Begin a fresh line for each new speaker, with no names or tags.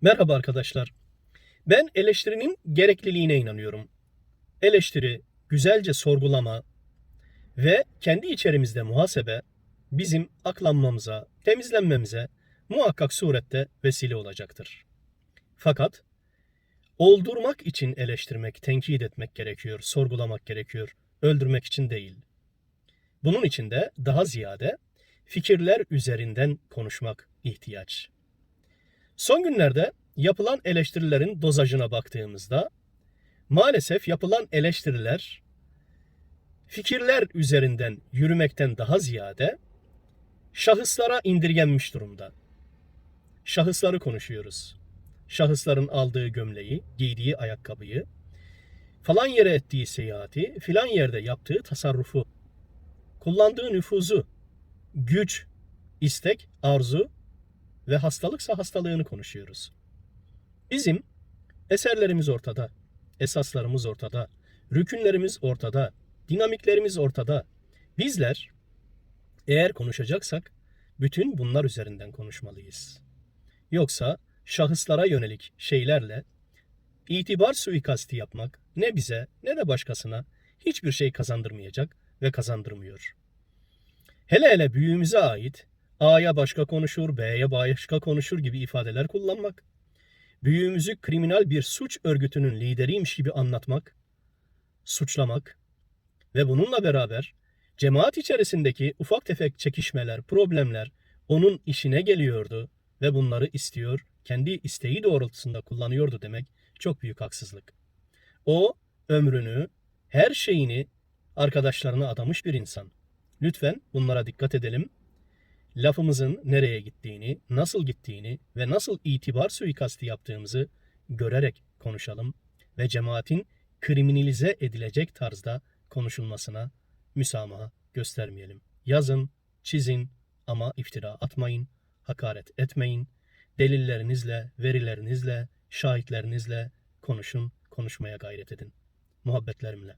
Merhaba arkadaşlar. Ben eleştirinin gerekliliğine inanıyorum. Eleştiri, güzelce sorgulama ve kendi içerimizde muhasebe bizim aklanmamıza, temizlenmemize muhakkak surette vesile olacaktır. Fakat oldurmak için eleştirmek, tenkit etmek gerekiyor, sorgulamak gerekiyor, öldürmek için değil. Bunun için de daha ziyade fikirler üzerinden konuşmak ihtiyaç. Son günlerde yapılan eleştirilerin dozajına baktığımızda maalesef yapılan eleştiriler fikirler üzerinden yürümekten daha ziyade şahıslara indirgenmiş durumda. Şahısları konuşuyoruz. Şahısların aldığı gömleği, giydiği ayakkabıyı, falan yere ettiği seyahati, filan yerde yaptığı tasarrufu, kullandığı nüfuzu, güç, istek, arzu ve hastalıksa hastalığını konuşuyoruz. Bizim eserlerimiz ortada, esaslarımız ortada, rükünlerimiz ortada, dinamiklerimiz ortada. Bizler eğer konuşacaksak bütün bunlar üzerinden konuşmalıyız. Yoksa şahıslara yönelik şeylerle itibar suikasti yapmak ne bize ne de başkasına hiçbir şey kazandırmayacak ve kazandırmıyor. Hele hele büyüğümüze ait A'ya başka konuşur, B'ye başka konuşur gibi ifadeler kullanmak, büyüğümüzü kriminal bir suç örgütünün lideriymiş gibi anlatmak, suçlamak ve bununla beraber cemaat içerisindeki ufak tefek çekişmeler, problemler onun işine geliyordu ve bunları istiyor, kendi isteği doğrultusunda kullanıyordu demek çok büyük haksızlık. O ömrünü, her şeyini arkadaşlarına adamış bir insan. Lütfen bunlara dikkat edelim lafımızın nereye gittiğini, nasıl gittiğini ve nasıl itibar suikasti yaptığımızı görerek konuşalım ve cemaatin kriminalize edilecek tarzda konuşulmasına müsamaha göstermeyelim. Yazın, çizin ama iftira atmayın, hakaret etmeyin. Delillerinizle, verilerinizle, şahitlerinizle konuşun, konuşmaya gayret edin. Muhabbetlerimle.